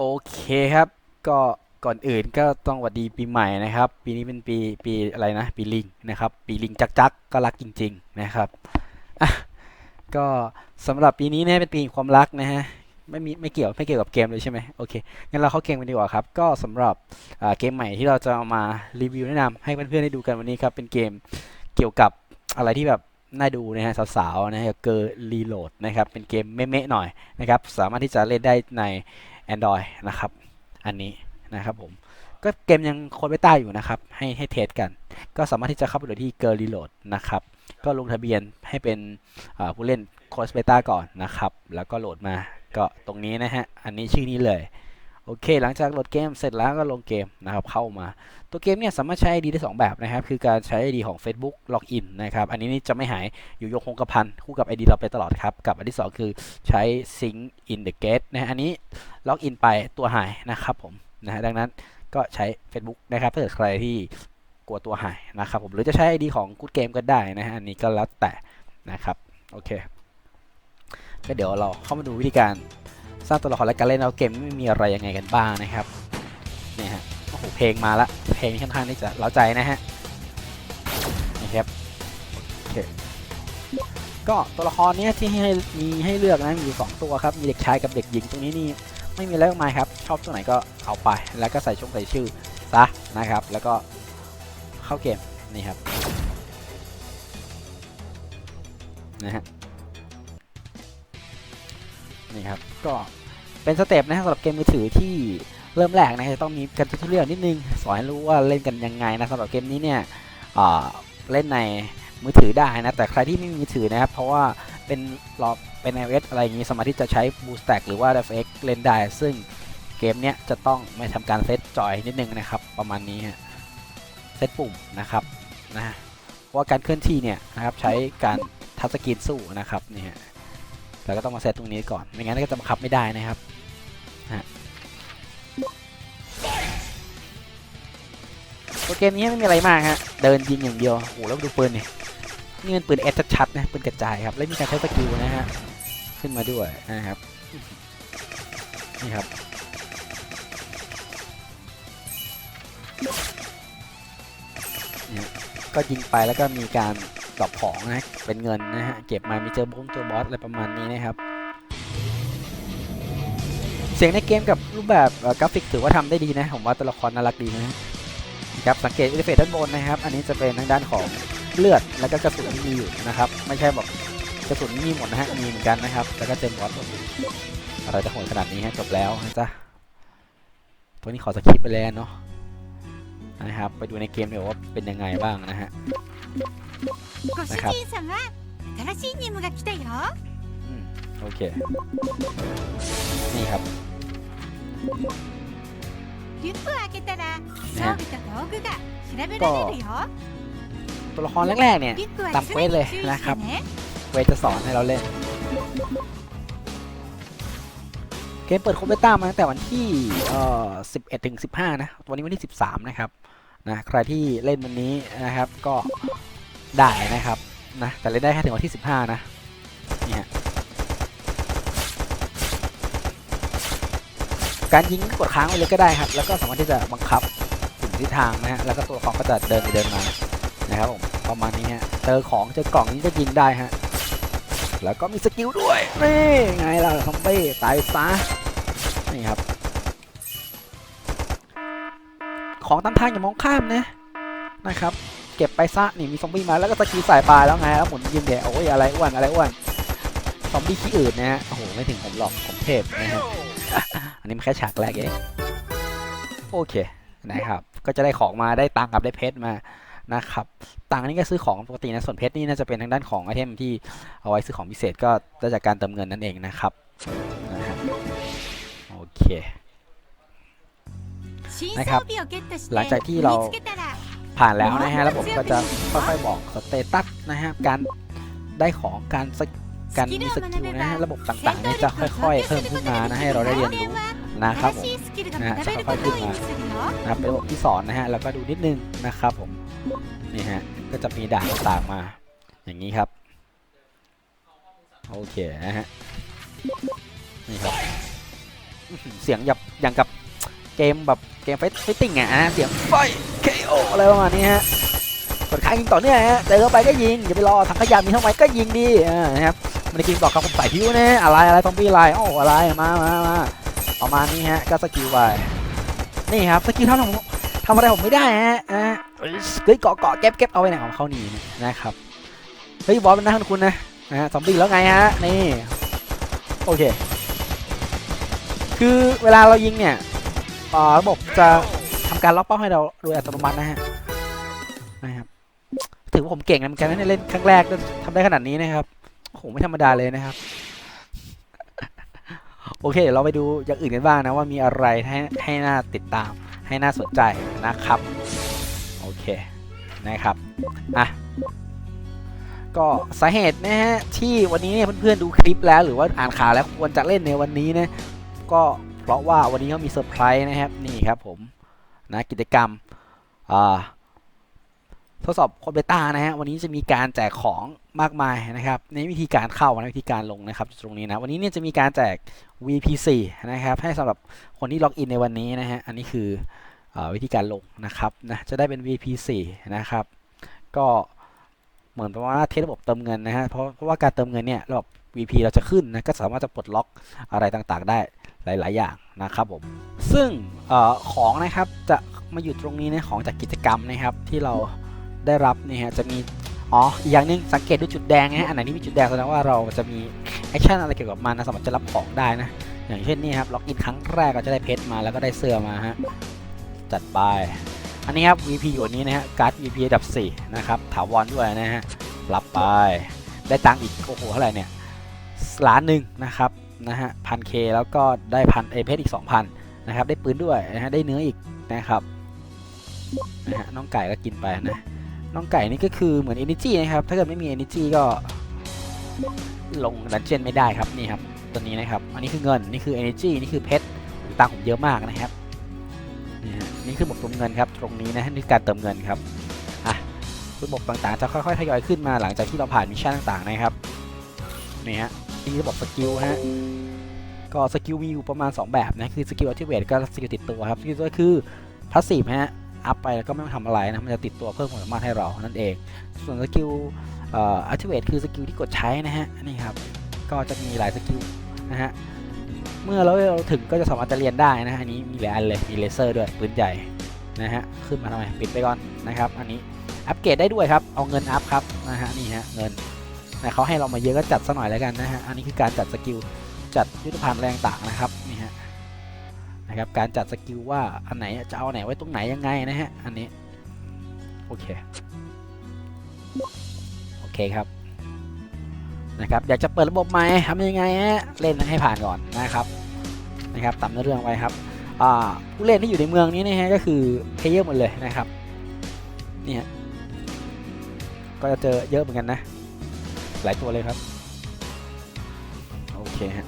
โอเคครับ ก็ก่อนอื่นก็ต้องหวัดดีปีใหม่นะครับ ปีนี้เป็นปีปีอะไรนะ ปีลิงนะครับ ปีลิงจักจักก็รักจริง ๆนะครับก็สำหรับปีนี้นะเป็นปีความรักนะฮะไม่มีไม่เกี่ยวไม่เกี่ยวกับเกมเลยใช่ไหมโอเคงั้นเราเข้าเกมกันดีกว่าครับ ก็สำหรับเกมใหม่ที่เราจะเอามารีวิวแนะนำให้เพื่อนๆได้ดูกันวันนี้ครับเป็นเกมเกี่ยวกับอะไรที่แบบน่าดูนะฮะสาวๆนะฮะเกอร์รีโหลดนะครับเป็นเกมเมะๆหน่อยนะครับสามารถที่จะเล่นได้ใน Android นะครับ อันนี้นะครับผม ก็เกมยังโคดเบต้าอยู่นะครับ ให้ให้เทสกัน ก็สามารถที่จะเข้าไปโดยที่ g i r l Reload นะครับ ก็ลงทะเบียนให้เป็นผู้เล่นโคดเบต้าก่อนนะครับ แล้วก็โหลดมาก็ตรงนี้นะฮะ อันนี้ชื่อนี้เลย โอเค หลังจากโหลดเกมเสร็จแล้วก็ลงเกมนะครับเข้ามา ตัวเกมเนี่ยสามารถใช้ ID ได้ 2 แบบนะครับ คือการใช้ ID ของ Facebook Login นะครับ อันนี้นี่จะไม่หายอยู่ยงคงกระพันคู่กับ ID เราไปตลอดครับ กับอันที่ 2 คือใช้ Sync in the Gate นะฮะอันนี้ล็อกอินไปตัวหายนะครับผมนะฮะดังนั้นก็ใช้ Facebook นะครับถ้าเกิดใครที่กลัวตัวหายนะครับผมหรือจะใช้ ID ของ Good Game ก็ได้นะฮะอันนี้ก็แล้วแต่นะครับโอเคก็เดี๋ยวเราเข้ามาดูวิธีการ สร้างตัวละครและการเล่นเอาเกมไม่มีอะไรยังไงกันบ้างนะครับเนี่ยฮะโอ้โหเพลงมาละเพลงค่อนข้างที่จะเล้าใจนะฮะนะครับโอเคก็ตัวละครเนี้ยที่ให้มีให้เลือกนะมีอยู่สองตัวครับมีเด็กชายกับเด็กหญิงตรงนี้นี่ไม่มีอะไรมากมายครับชอบตัวไหนก็เอาไปแล้วก็ใส่ช่องใส่ชื่อซะนะครับ แล้วก็เข้าเกมนี่ครับนะฮะนี่ครับก็ เป็นสเต็ปนะสำหรับเกมมือถือที่เริ่มแรกนะจะต้องมีการทุเรียนนิดนึง สอนให้รู้ว่าเล่นกันยังไงนะสำหรับเกมนี้เนี่ยเล่นในมือถือได้นะ แต่ใครที่ไม่มีมือถือนะครับ เพราะว่าเป็นรอเป็น iOS อะไรอย่างนี้สามารถที่จะใช้ Boost Stack หรือว่า DirectX เล่นได้ ซึ่งเกมเนี้ยจะต้องไม่ทำการเซตจอยนิดนึงนะครับ ประมาณนี้เซตปุ่มนะครับนะเพราะการเคลื่อนที่เนี่ยนะครับใช้การทัชสกรีนสู้นะครับนี่ฮะแล้วก็ต้องมาเซตตรงนี้ก่อน ไม่งั้นก็จะบังคับไม่ได้นะครับ ฮะเกมนี้ไม่มีอะไรมากฮะ เดินยิงอย่างเดียวโอ้โหแล้วดูปืนนี่นี่เป็นปืนเอสชัดๆนะปืนกระจายครับ แล้วมีการใช้สกิลนะฮะ ขึ้นมาด้วยนะครับ นี่ครับ ก็ยิงไปแล้วก็มีการดรอปของนะ เป็นเงินนะฮะ เก็บมามีเจอบงเจอบอสอะไรประมาณนี้นะครับ เสียงในเกมกับรูปแบบกราฟิกถือว่าทำได้ดีนะ ผมว่าตัวละครน่ารักดีนะครับสังเกตอินเทอร์ฟซด้านบนนะครับ อันนี้จะเป็นทางด้านของเลือดแล้วก็กระสุนมีอยู่นะครับ ไม่ใช่แบบกระสุนมีหมดนะฮะมีเหมือนกันนะครับ แล้วก็เจมบอสอะไรจะโหดขนาดนี้ฮะจบแล้วนะจ๊ะตัวนี้ขอสคริปไปแล้วเนาะนะครับไปดูในเกมเดี๋ยวว่าเป็นยังไงบ้างนะฮะนะครับโอเคนี่ครับ リュックを開けたら装備と道具が調べられるよ ตัวละครแรกๆเนี่ย リュックは ตาม 常 เควส に เลย 注意 นะ し ครั て บ ね เวทจะสอนให้เราเล่น เกมเปิดโคเบต้ามาตั้งแต่วันที่เอ่อ11ถึง15 นะ วันนี้วันที่ 13 นะครับ นะ ใครที่เล่นวันนี้นะครับ ก็ได้นะครับ นะ แต่เล่นได้แค่ถึงวันที่ 15 นะ นี่ฮ การยิงกดค้างไว้เลยก็ได้ครับ แล้วก็สามารถที่จะบังคับถึงทิศทางนะฮะแล้วก็ตัวละครก็จะเดินไปเดินมานะครับผมประมาณนี้ฮะเจอของเจอกล่องนี้จะยิงได้ฮะแล้วก็มีสกิลด้วยนี่ไงล่ะซอมบี้ตายซะนี่ครับ ของตามทางอย่ามองข้ามนะนะครับ เก็บไปซะนี่มีซอมบี้มาแล้วก็สกิลสายปลายแล้วไงแล้วหมุนยิงเดี๋ยวโอ้ยอะไรอ้วนอะไรอ้วนซอมบี้ขี้อื่นนะฮะโอ้โหไม่ถึงผมหรอกผมเทพนะฮะ นี้มันแค่ฉากแรกเองโอเคนะครับ ก็จะได้ของมาได้ตังค์กับได้เพชรมานะครับตังค์นี่ก็ซื้อของปกตินะส่วนเพชรนี่น่าจะเป็นทางด้านของไอเทมที่เอาไว้ซื้อของพิเศษก็ได้จากการเติมเงินนั่นเองนะครับโอเคนะครับหลังจากที่เราผ่านแล้วนะฮะแล้วผมก็จะค่อยๆบอกสเตตัสนะฮะการได้ของการการมีสกิลนะฮะระบบต่างๆนี่จะค่อย ๆ เพิ่มขึ้นมานะให้เราได้เรียนรู้ นะครับผมนะฮะค่อยๆขึ้นมานะเป็นระบบที่สอนนะฮะแล้วก็ดูนิดนึงนะครับผมนี่ฮะก็จะมีด่านต่างมา อย่างนี้ครับโอเคนะฮะนี่ครับเสียงยับอย่างกับเกมแบบเกมไฟติ้งอะเสียงไฟ KO อะไรประมาณนี้ฮะกดค้างยิงต่อเนี่ยฮะเจอเข้าไปก็ยิงอย่าไปรอถังขยะมีเท่าไหร่ก็ยิงดีนะครับมันจะกินต่อกับผมใส่ผิวนะอะไรอะไรต้องพี่อะไรโอ้อะไรมามามา ประมาณนี้ฮะก็สกิลไปนี่ครับสกิลเท่าผมทำอะไรผมไม่ได้ฮะอ่าเฮ้ยเกาะเกาะเก็บเก็บเอาไปไหนของเขานี่นะครับเฮ้ยบอลมันน่าคุณนะนะฮะซอมบี้แล้วไงฮะนี่โอเค คือเวลาเรายิงเนี่ยระบบจะทำการล็อกเป้าให้เราโดยอัตโนมัตินะฮะนะครับถือว่าผมเก่งนะเหมือนกันนะเล่นครั้งแรกทำได้ขนาดนี้นะครับโอ้โหไม่ธรรมดาเลยนะครับ โอเคเดี๋ยวเราไปดูอย่างอื่นกันบ้างนะว่ามีอะไรให้ให้น่าติดตามให้น่าสนใจนะครับโอเคนะครับอะก็สาเหตุนะฮะที่วันนี้เนี่ยเพื่อนๆดูคลิปแล้ว หรือว่าอ่านข่าวแล้วควรจะเล่นในวันนี้นะก็เพราะว่าวันนี้เขามีเซอร์ไพรส์นะครับนี่ครับผมนะกิจกรรมอ่า ทดสอบโคเบต้านะฮะวันนี้จะมีการแจกของมากมายนะครับในวิธีการเข้านะวิธีการลงนะครับตรงนี้นะวันนี้เนี่ยจะมีการแจก VP4 นะครับให้สำหรับคนที่ล็อกอินในวันนี้นะฮะอันนี้คืออวิธีการลงนะครับนะจะได้เป็น VP4 นะครับก็เหมือนประมาณว่าเทสระบบเติมเงินนะฮะเพราะเพราะว่าการเติมเงินเนี่ยระบบ VP เราจะขึ้นนะก็สามารถจะปลดล็อกอะไรต่างๆ ได้หลาย ๆ อย่างนะครับผมซึ่งอของนะครับจะมาอยู่ตรงนี้นะของจากกิจกรรมนะครับที่เรา ได้รับนี่ฮะจะมีอ๋ออีกอย่างหนึงสังเกตดูจุดแดงนะฮะอันไหนที่มีจุดแดงแสดงว่าเราจะมีแอคชั่นอะไรเกี่ยวกับมันนะสามารถจะรับของได้นะอย่างเช่นนี่ครับล็อกอินครั้งแรกก็จะได้เพชรมาแล้วก็ได้เสื้อมาฮะจัดไปอันนี้ครับ VP อยู่อันนี้นะฮะการ์ด VP ระดับ4นะครับถาวรด้วยนะฮะรับไปได้ตังค์อีกโอ้โหเท่าไหร่เนี่ยล้านหนึ่งนะครับนะฮะพันเคแล้วก็ได้พันเอเพชรอีก 2,000นะครับได้ปืนด้วยนะฮะได้เนื้ออีกนะครับนะฮะน้องไก่ก็กินไปนะ น้องไก่นี่ก็คือเหมือน Energy นะครับ ถ้าเกิดไม่มี Energy ก็ลงดันเจียนไม่ได้ครับนี่ครับตัวนี้นะครับ อันนี้คือเงินนี่คือ Energy นี่คือเพชรตังผมเยอะมากนะครับนี่นี่คือระบบเติมเงินครับตรงนี้นะนี่การเติมเงินครับอะระบบต่างๆจะค่อยๆทยอยขึ้นมาหลังจากที่เราผ่านมิชชั่นต่างๆนะครับนี่ฮะนี่ระบบสกิลฮะก็สกิลมีอยู่ประมาณ 2 แบบนะคือสกิลอัลติเวทก็สกิลติดตัวครับสกิลก็คือพาสซีฟฮะ อัพไปแล้วก็ไม่ต้องทำอะไรนะมันจะติดตัวเพิ่มความสามารถให้เรานั่นเอง ส่วนสกิลอัลติเวทคือสกิลที่กดใช้นะฮะนี่ครับก็จะมีหลายสกิลนะฮะเมื่อเราเราถึงก็จะสามารถจะเรียนได้นะฮะอันนี้มีหลายอันเลยมีเลเซอร์ด้วยปืนใหญ่นะฮะขึ้นมาทำไมปิดไปก่อนนะครับอันนี้อัปเกรดได้ด้วยครับเอาเงินอัพครับนะฮะนี่ฮะเงินนะเขาให้เรามาเยอะก็จัดซะหน่อยแล้วกันนะฮะอันนี้คือการจัดสกิลจัดยุทธภัณฑ์แรงต่างนะครับ นะครับการจัดสกิลว่าอันไหนจะเอาไหนไว้ตรงไหนยังไงนะฮะอันนี้โอเคโอเคครับนะครับอยากจะเปิดระบบใหม่ทำยังไงฮะเล่นให้ผ่านก่อนนะครับนะครับตามเนื้อเรื่องไว้ครับอ่าผู้เล่นที่อยู่ในเมืองนี้นะฮะก็คือเพเยอร์หมดเลยนะครับเนี่ยก็จะเจอเยอะเหมือนกันนะ หลายตัวเลยครับ โอเคฮะ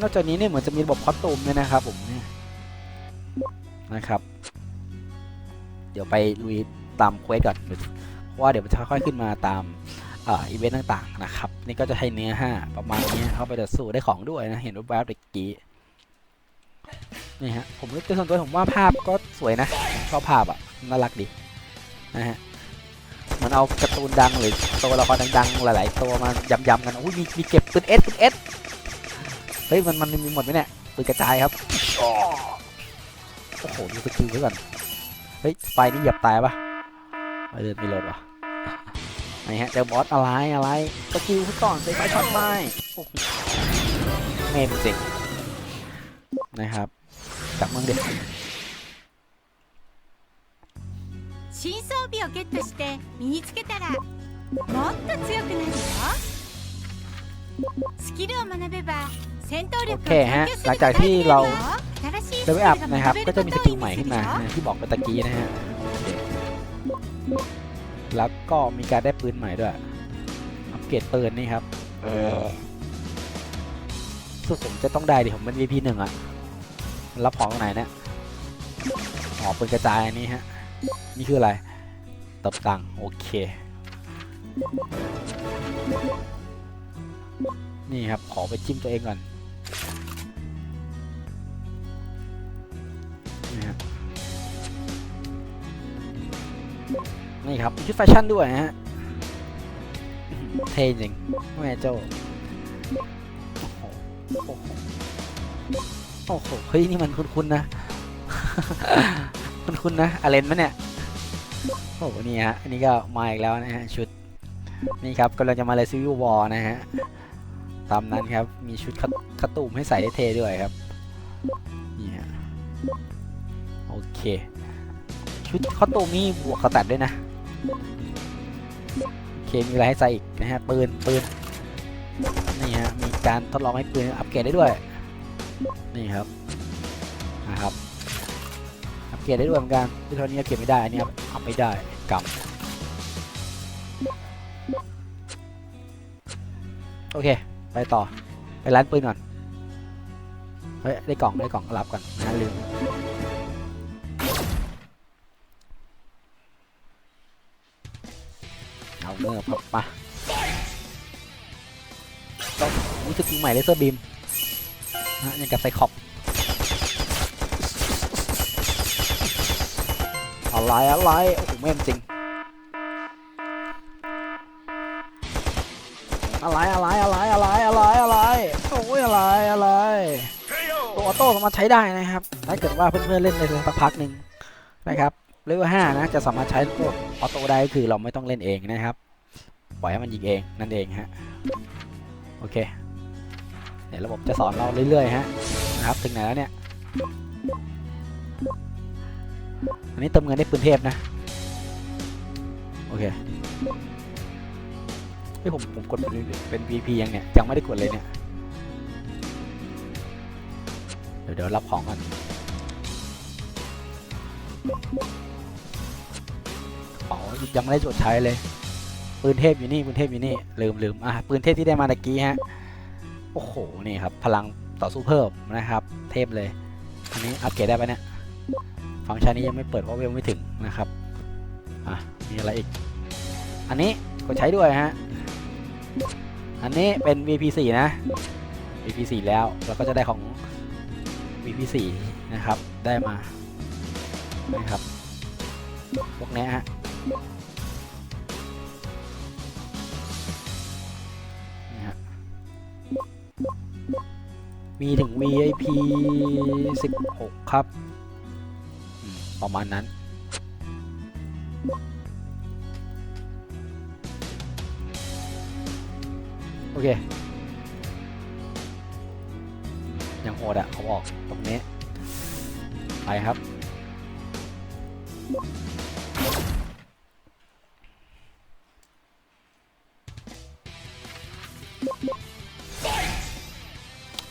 นอกจากนี้เนี่ยเหมือนจะมีระบบคอสตูมด้วยนะครับผมเนี่ยนะครับ เดี๋ยวไปลุยตามเควสก่อนเพราะว่าเดี๋ยวมันจะค่อยขึ้นมาตามอ่ออีเวนต์ต่างๆนะครับ นี่ก็จะให้เนื้อห้าประมาณนี้เข้าไปจะสู้ได้ของด้วยนะ เห็นรูปแบบเด็กกี้นี่ฮะผมรู้ตัวส่วนตัวผมว่าภาพก็สวยนะชอบภาพอะน่ารักดีนะฮะเหมือนเอาการ์ตูนดังหรือตัวละครดังๆหลาย ๆ ตัวมายำๆกันอุ้ยมีมีเก็บปืนเอสปืนเอส ฮ้ยมันมันมีหมดไหมเนี่ยปืนกระจายครับอ้อโอ้โหดูสกิลไว้ก่อนเฮ้ยไฟนี่เหยียบตายปะไม่เดินไม่ลดวะ ไหนฮะเจอบอสอะไรอะไรสกิลขึ้นก่อนเซฟไฟช็อตไม้โอ้โหเมมจริงนะครับจากเมืองเด็ก 新装備をゲットして身につけたらもっと強くなるよスキルを学べば戦闘力を โอเคฮะ หลังจากที่เราเลเวลอัพนะครับ ก็จะมีสกิลใหม่ขึ้นมาที่บอกไปตะกี้นะฮะ แล้วก็มีการได้ปืนใหม่ด้วย อัปเกรดปืนนี่ครับ เออสุดผมจะต้องได้ดิผมเป็น VP หนึ่งอะรับของตรงไหนเนี่ยออปืนกระจายอันนี้ฮะ นี่คืออะไรตับตังโอเค นี่ครับ ขอไปจิ้มตัวเองก่อน นะครับนี่ครับชุดแฟชั่นด้วยฮะเท่จริงแม่เจ้าโอ้โหเฮ้ยนี่มันคุ้นๆนะ คุ้นๆนะอะไนมะเนี่ยโอ้โหนี่ฮะอันนี้ก็มาอีกแล้วนะฮะชุดนี่ครับกำลังจะมาเลยซิวิววอลนะฮะตามนั้นครับมีชุดคัตตุ่มให้ใส่ได้เท่ด้วยครับ โอเค ชุดคัตตูมี่บวกกระตัดด้วยนะ โอเค มีอะไรให้ใส่อีกนะฮะ ปืน ปืน นี่ฮะ มีการทดลองให้ปืนอัปเกรดได้ด้วย นี่ครับ นะครับ อัปเกรดได้ด้วยเหมือนกันที่เท่านี้อัปเกรดไม่ได้ อันนี้อัพอัพไม่ได้กำโอเค ไปต่อ ไปร้านปืนก่อน เฮ้ย ได้กล่อง ได้กล่องรับก่อนนะลืม เออมาต้องนี่คือปีใหม่เลเซอร์บีมนะยังกับไซคอปอะไรอะไรโอ้โหแม่นจริง อะไรอะไรอะไรอะไรอะไรอะไรโอ้ยอะไรอะไรตัวออโต้สามารถใช้ได้นะครับ ถ้าเกิดว่าเพื่อนๆเล่นในสักพักหนึ่งนะครับเลเวลห้านะ จะสามารถใช้พวกออโต้ได้ก็คือเราไม่ต้องเล่นเองนะครับ ปล่อยให้มันยิงเองนั่นเองฮะโอเคเดี๋ยวระบบจะสอนเราเรื่อยๆฮะนะครับถึงไหนแล้วเนี่ยอันนี้เติมเงินได้ปืนเทพนะโอเคเฮ้ยผมผมกดเป็นเป็น VP ยังเนี่ยยังไม่ได้กดเลยเนี่ยเดี๋ยวเดี๋ยวรับของก่อนกระเป๋ายังไม่ได้จดใช้เลย ปืนเทพอยู่นี่ปืนเทพอยู่นี่ลืมลืมอะปืนเทพที่ได้มาตะกี้ฮะโอ้โหนี่ครับพลังต่อสู้เพิ่มนะครับ เทพเลยอันนี้อัปเกรดได้ปะเนี่ยฟังก์ชันนี้ยังไม่เปิดเพราะเวลไม่ถึงนะครับอะมีอะไรอีก อันนี้ก็ใช้ด้วยฮะอันนี้เป็น VP4 นะ VP4 แล้วเราก็จะได้ของ VP4 นะครับได้มานะครับพวกนี้ฮะ มีถึง VIP 16 ครับ ประมาณนั้น โอเค ยังโหดอะเขาบอกตรงนี้ ไปครับ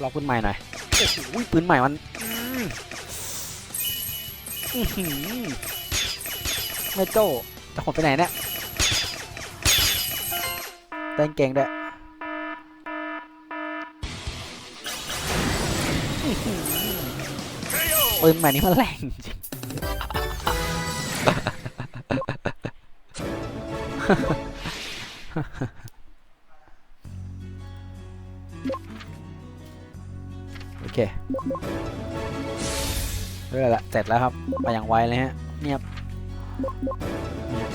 รอปืนใหม่หน่อยโอ้โหปืนใหม่มันอืมอื้อหือแม่โจ้จะหดไปไหนเนี่ยเต้นเก่งด้วยอื้อหือปืนใหม่นี่มันแรงจริง แล้วครับมาอย่างไวเลยฮะเนี่ย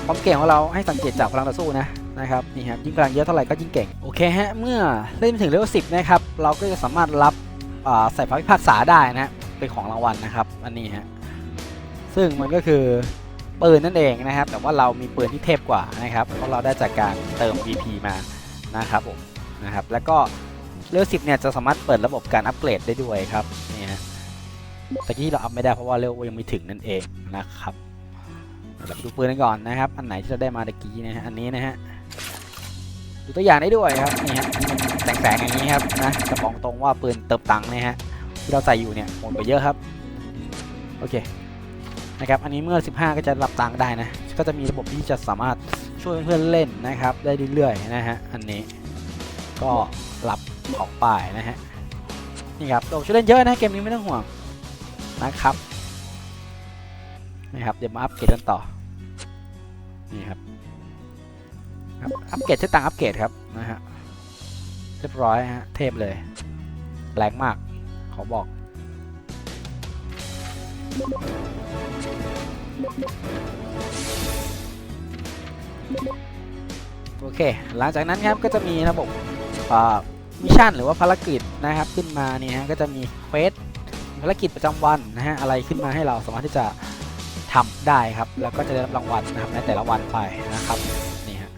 ความเก่งของเราให้สังเกตจากพลังต่อสู้นะนะครับนี่ครับยิ่งพลังเยอะเท่าไหร่ก็ยิ่งเก่งโอเคฮะเมื่อเล่นถึงเลเวลสินะครับเราก็จะสามารถรับใส่พระพิพากษาได้นะฮะเป็นของรางวัลนะครับอันนี้ฮะซึ่งมันก็คือปืนนั่นเองนะครับ แต่ว่าเรามีปืนที่เทพกว่านะครับเพราะเราได้จากการเติม VP มานะครับผมนะครับแล้วก็เลเวล10เนี่ยจะสามารถเปิดระบบการอัปเกรดได้ด้วยครับนี่ฮะ ตะกี้เราอัพไม่ได้เพราะว่าเลเวลยังไม่ถึงนั่นเองนะครับเราดูปืนกันก่อนนะครับ อันไหนที่เราได้มาตะกี้นะฮะ อันนี้นะฮะ ดูตัวอย่างได้ด้วยครับ นี่ฮะมันแสงๆอย่างนี้ครับนะจะบอกตรงว่าปืนเติมตังค์นะฮะ ที่เราใส่อยู่เนี่ยหมดไปเยอะครับ โอเค นะครับ อันนี้เมื่อ 15 ก็จะรับตังค์ได้นะ ก็จะมีระบบที่จะสามารถช่วยเพื่อนเล่นนะครับ ได้เรื่อยๆนะฮะ อันนี้ ก็รับของป่ายนะฮะ นี่ครับโดช่วยเล่นเยอะนะ เกมนี้ไม่ต้องห่วง นะครับนี่ครับเดี๋ยวมาอัปเกรดกันต่อนี่ครับครับอัปเกรดใช้ตังอัปเกรดครับนะฮะเรียบร้อยฮะเทพเลยแรงมากขอบอกโอเค หลังจากนั้นครับก็จะมีระบบมิชชั่นหรือว่าภารกิจนะครับขึ้นมานี่ฮะก็จะมีเควส ภารกิจประจำวันนะฮะอะไรขึ้นมาให้เราสามารถที่จะทำได้ครับ แล้วก็จะได้รับรางวัลนะครับในแต่ละวันไปนะครับนี่ฮะ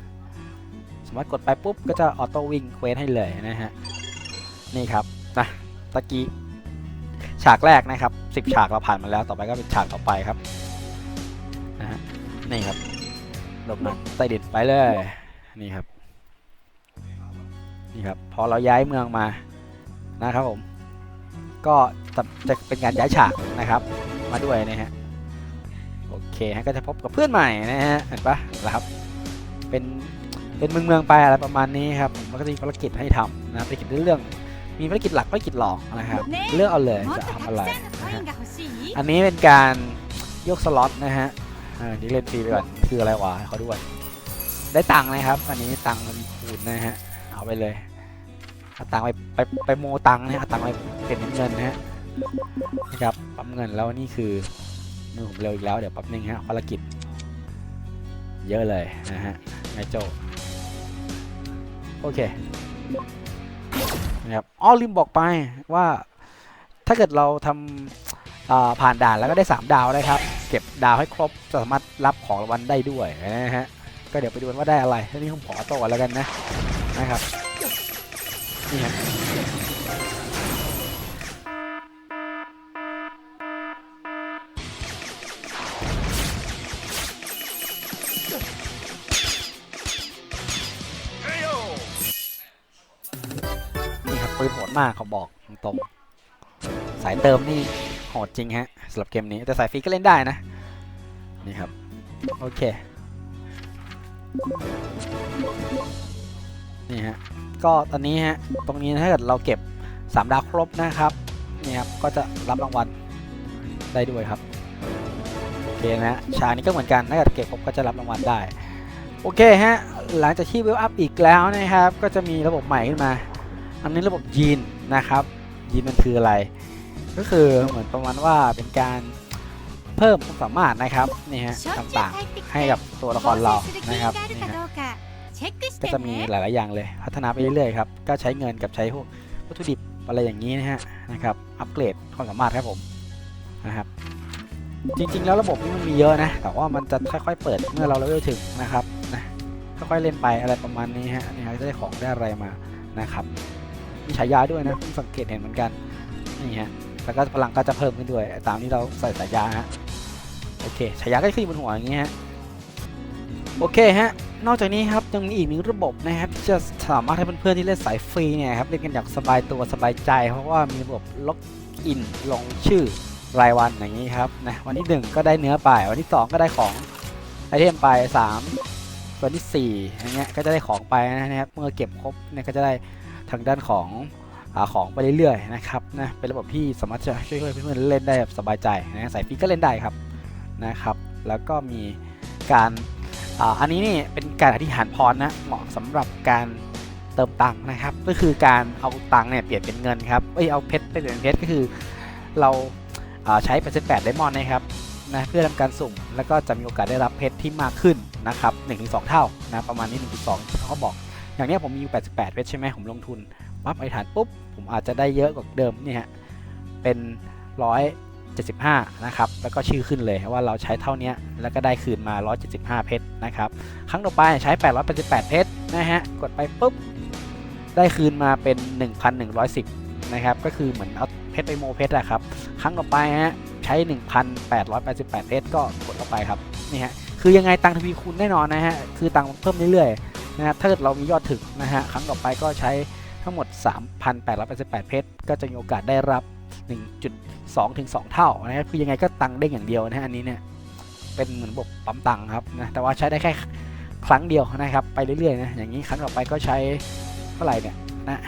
สามารถกดไปปุ๊บก็จะออโต้วิ่งเควสให้เลยนะฮะนี่ครับนะตะกี้ฉากแรกนะครับ10ฉากเราผ่านมาแล้วต่อไปก็เป็นฉากต่อไปครับนะฮะนี่ครับหลบหนังใต้ดินไปเลยนี่ครับนี่ครับพอเราย้ายเมืองมานะครับผม ก็ จะเป็นการย้ายฉากนะครับ มาด้วยนะฮะโอเคฮะก็จะพบกับเพื่อนใหม่นะฮะเห็นปะนะครับ เป็นเป็นเมืองเมืองไปอะไรประมาณนี้ครับมันก็จะมีภารกิจให้ทำนะภารกิจเรื่องมีภารกิจหลักภารกิจหลอกนะครับเลือกเอาเลยจะทำอะไรนะอันนี้เป็นการยกสล็อตนะฮะอันนี้เล่นฟรีไปก่อนคืออะไรวะเขาด้วย ได้ตังค์นะครับ อันนี้ตังค์มันคูณนะฮะเอาไปเลยเอาตังค์ไปไปไปโมตังค์นะเอาตังค์ไปเป็นเงินนะฮะ นะครับปั๊มเงินแล้วนี่คือมือผมเร็วอีกแล้วเดี๋ยวแป๊บนึงฮะภารกิจ เยอะเลยนะฮะนายโจโอเคนะครับอ๋อลืมบอกไปว่าถ้าเกิดเราทำผ่านด่านแล้วก็ได้ 3 ดาวได้ครับ เก็บดาวให้ครบจะสามารถรับของรางวัลได้ด้วยนะฮะก็เดี๋ยวไปดูว่าได้อะไรทีนี้ผมขอตัวแล้วกันนะนะครับนี่ฮะ มากเขาบอกตรงสายเติมนี่โหดจริงฮะสำหรับเกมนี้แต่สายฟรีก็เล่นได้นะ นี่ครับ โอเค นี่ฮะ ก็ตอนนี้ฮะ ตรงนี้ถ้าเกิดเราเก็บ 3 ดาวครบนะครับ นี่ครับ ก็จะรับรางวัลได้ด้วยครับ โอเคนะฮะชานี้ก็เหมือนกันถ้าเกิดเก็บครบก็จะรับรางวัลได้ โอเคฮะ หลังจากที่เวลอัพอีกแล้วนะครับ ก็จะมีระบบใหม่ขึ้นมา อันนี้ระบบยีนนะครับยีนมันคืออะไร ก็คือเหมือนประมาณว่าเป็นการเพิ่มความสามารถนะครับนี่ฮะต่างๆให้กับตัวละครเรานะครับก็จะมีหลายๆอย่างเลยพัฒนาไปเรื่อยๆครับก็ใช้เงินกับใช้พวกวัตถุดิบอะไรอย่างนี้นะฮะนะครับอัปเกรดความสามารถครับผมนะครับจริงๆ แล้วระบบนี้มันมีเยอะนะ แต่ว่ามันจะค่อยๆ เปิดเมื่อเราเลเวลถึงนะครับนะค่อยๆเล่นไปอะไรประมาณนี้ฮะนี่ฮะจะได้ของได้อะไรมานะครับ มีฉายาด้วยนะสังเกตเห็นเหมือนกันนี่ฮะแล้วก็พลังก็จะเพิ่มขึ้นด้วย ตามที่เราใส่ฉายาฮะโอเคฉายาก็ขึ้นบนหัวอย่างนี้ฮะโอเคฮะนอกจากนี้ครับยังมีอีกหนึ่งระบบนะครับที่จะสามารถให้เพื่อนๆที่เล่นสายฟรีเนี่ยครับเล่นกันอย่างสบายตัวสบายใจ เพราะว่ามีระบบล็อกอินลงชื่อรายวันอย่างนี้ครับนะวันที่ 1 ก็ได้เนื้อไป วันที่ 2 ก็ได้ของไอเทมไป 3 วันที่4อย่างเงี้ยก็จะได้ของไปนะครับเมื่อเก็บครบเนี่ยก็จะได้ ทางด้านของอของไปเรื่อยๆนะครับนะเป็นระบบที่สามารถจะช่วยเพื่อนๆเล่นได้แบบสบายใจนะสายฟรีก็เล่นได้ครับนะครับ แล้วก็มีการอ,อันนี้นี่เป็นการอธิษฐานพรนะเหมาะสำหรับการเติมตังค์นะครับ ก็คือการเอาตังค์เนี่ยเปลี่ยนเป็นเงินครับเอ้ยเอาเพชรไปเปลี่ยนเพชรก็คือเราอ่าใช้เปอร์เซ็นต์แปดไดมอนด์นะครับนะเพื่อทำการสุ่มแล้วก็จะมีโอกาสได้รับเพชรที่มากขึ้นนะครับ1-2 เท่านะประมาณนี้1.2เขาบอก อย่างนี้ผมมีอยู่88เพชรใช่ไหมผมลงทุนปั๊บอธิฐานปุ๊บ ผมอาจจะได้เยอะกว่าเดิมนี่ฮะ เป็น 175 นะครับ แล้วก็ชื่อขึ้นเลยว่าเราใช้เท่านี้แล้วก็ได้คืนมา 175 เพชรนะครับ ครั้งต่อไปใช้ 888 เพชรนะฮะ กดไปปุ๊บ ได้คืนมาเป็น 1,110 นะครับ ก็คือเหมือนเอาเพชรไปโมเพชรอะครับ ครั้งต่อไปฮะใช้ 1,888 เพชรก็กดเข้าไปครับ นี่ฮะ คือยังไงตังทวีคูณแน่นอนนะฮะ คือตังเพิ่มเรื่อยๆ นะครับถ้าเกิดเรามียอดถึงนะฮะครั้งต่อไปก็ใช้ทั้งหมด 3,888 เพชร ก็จะมีโอกาสได้รับ 1.2 ถึง 2 เท่านะครับคือยังไงก็ตังค์เด้งอย่างเดียวนะฮะอันนี้เนี่ยเป็นเหมือนระบบปั๊มตังค์ครับนะแต่ว่าใช้ได้แค่ครั้งเดียวนะครับไปเรื่อยๆนะอย่างนี้ครั้งต่อไปก็ใช้เท่าไหร่เนี่ยนะ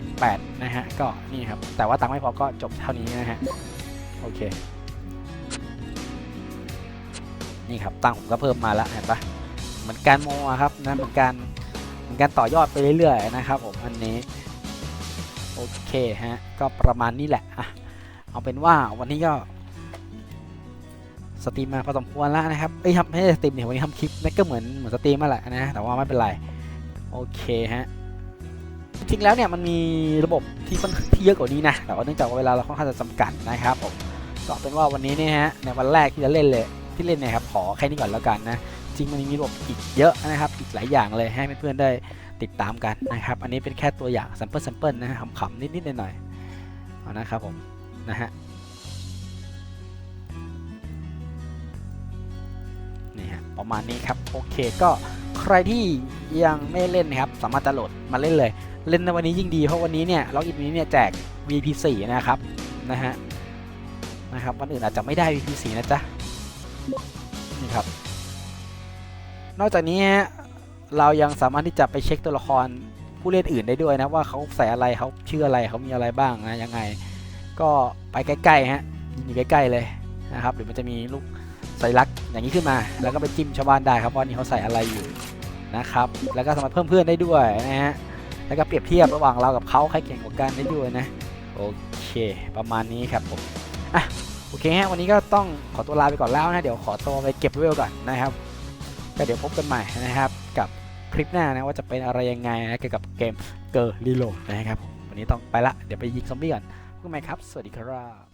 588นะฮะก็นี่ครับแต่ว่าตังค์ไม่พอก็จบเท่านี้นะฮะโอเคนี่ครับตังค์ผมก็เพิ่มมาแล้วเห็นปะ เหมือนการโมะครับนะเหมือนการเหมือนการต่อยอดไปเรื่อยๆนะครับผมอันนี้โอเคฮะก็ประมาณนี้แหละอะเอาเป็นว่าวันนี้ก็สตรีมมาพอสมควรแล้วนะครับเอ้ยทำไม่ใช่สตรีมเนี่ยวันนี้ทำคลิปนั่ก็เหมือนเหมือนสตรีมมาแหละนะแต่ว่าไม่เป็นไรโอเคฮะจริงๆแล้วเนี่ยมันมีระบบที่ค่อนข้างที่เยอะกว่านี้นะแต่ว่าเนื่องจากว่าเวลาเราค่อนข้างจะจำกัดนะครับผมก็เป็นว่าวันนี้เนี่ยฮะในวันแรกที่จะเล่นเลยที่เล่นเนี่ยครับขอแค่นี้ก่อนแล้วกันนะ จริงมันมีระบบอีกเยอะนะครับ อีกหลายอย่างเลยให้เพื่อนๆได้ติดตามกันนะครับ อันนี้เป็นแค่ตัวอย่าง sample sample นะขำๆนิดๆหน่อยๆเอานะครับผมนะฮะนี่ฮะประมาณนี้ครับโอเคก็ใครที่ยังไม่เล่นนะครับ สามารถจะโหลดมาเล่นเลย เล่นในวันนี้ยิ่งดีเพราะวันนี้เนี่ยล็อกอินนี้เนี่ยแจก VP 4นะครับนะฮะนะครับวันอื่นอาจจะไม่ได้ VP 4นะจ๊ะนี่ครับ นอกจากนี้ฮะเรายังสามารถที่จะไปเช็คตัวละครผู้เล่นอื่นได้ด้วยนะว่าเขาใส่อะไรเขาชื่ออะไรเขามีอะไรบ้างนะยังไง ก็ไปใกล้ๆฮะอยู่ใกล้ๆเลยนะครับเดี๋ยวมันจะมีลูกสัญลักษณ์อย่างนี้ขึ้นมา แล้วก็ไปจิ้มชาวบ้านได้ครับว่านี่เขาใส่อะไรอยู่นะครับ แล้วก็สามารถเพิ่มเพื่อนได้ด้วยนะฮะแล้วก็เปรียบเทียบระหว่างเรากับเขาใครเก่งกว่ากันได้ด้วยนะโอเค ประมาณนี้ครับผมอะโอเคฮะวันนี้ก็ต้องขอตัวลาไปก่อนแล้วนะเดี๋ยวขอตัวไปเก็บเวลก่อนนะครับ ก็เดี๋ยวพบกันใหม่นะครับ กับคลิปหน้านะว่าจะเป็นอะไรยังไงนะเกี่ยวกับเกมเกอร์ลีโลนะครับวันนี้ต้องไปละ เดี๋ยวไปยิงซอมบี้ก่อนพบกันใหม่ครับ สวัสดีครับ